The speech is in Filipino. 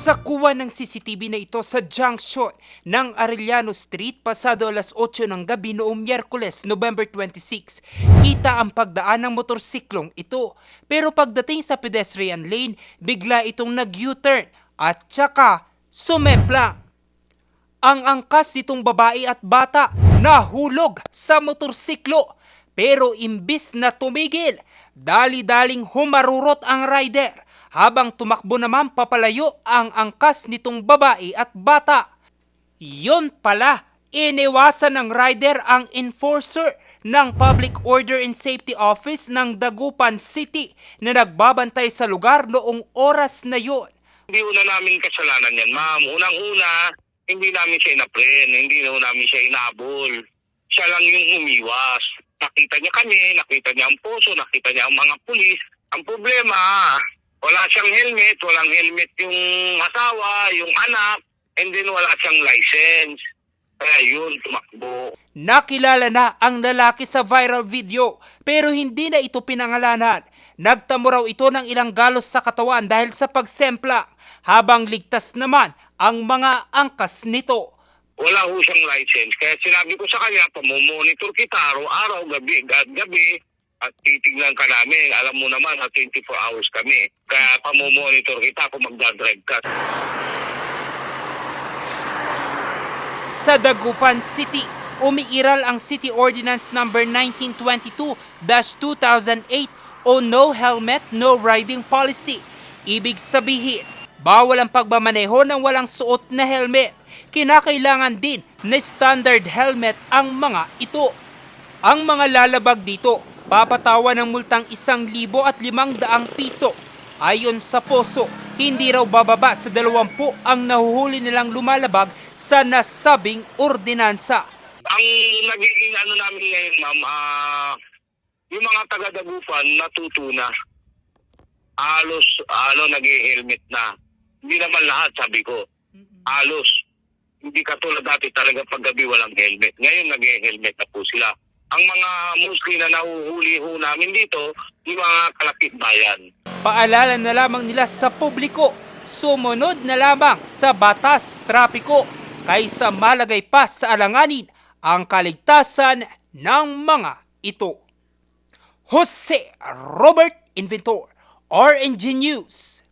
Sa kuha ng CCTV na ito sa junction ng Arellano Street pasado alas 8 ng gabi noong Miyerkules, November 26, kita ang pagdaan ng motorsiklong ito. Pero pagdating sa pedestrian lane, bigla itong nag-U-turn at tsaka sumemplang. Ang angkas nitong babae at bata nahulog sa motorsiklo. Pero imbis na tumigil, dali-daling humarurot ang rider habang tumakbo naman papalayo ang angkas nitong babae at bata. Yon pala, iniwasan ng rider ang enforcer ng Public Order and Safety Office ng Dagupan City na nagbabantay sa lugar noong oras na yon. Hindi una namin kasalanan yan, ma'am. Unang-una, hindi namin siya inapren, hindi na namin siya inabol. Siya lang yung umiwas. Nakita niya kami, nakita niya ang puso, nakita niya ang mga pulis. Ang problema, wala siyang helmet, walang helmet yung asawa, yung anak, and then wala siyang license. Kaya yun, tumakbo. Nakilala na ang lalaki sa viral video pero hindi na ito pinangalanan. Nagtamo raw ito ng ilang galos sa katawan dahil sa pagsempla habang ligtas naman ang mga angkas nito. wala ho siyang license. Kaya sinabi ko sa kanya, pamomonitor kita araw-araw, gabi, ga- gabi, at titignan ka namin. Alam mo naman, na 24 hours kami. Kaya pamomonitor kita kung magdadrive ka. Sa Dagupan City, umiiral ang City Ordinance Number 1922-2008 o No Helmet, No Riding Policy. Ibig sabihin, bawal ang pagmamaneho ng walang suot na helmet. Kinakailangan din na standard helmet ang mga ito. Ang mga lalabag dito, papatawa ng multang isang libo at limang daang piso. Ayon sa poso, hindi raw bababa sa dalawampu ang nahuhuli nilang lumalabag sa nasabing ordinansa. Ang nagiging ano namin ngayon, ma'am, ah, yung mga taga-dagupan natuto na. Halos, ano, nag-helmet na. Hindi naman lahat, sabi ko. Halos. Hindi katulad dati talaga paggabi walang helmet. Ngayon nag-helmet na po sila. Ang mga mostly na nahuhuli ho namin dito, yung mga kalapit bayan. Paalala na lamang nila sa publiko, sumunod na lamang sa batas trapiko kaysa malagay pa sa alanganin ang kaligtasan ng mga ito. Jose Robert Inventor, RNG News.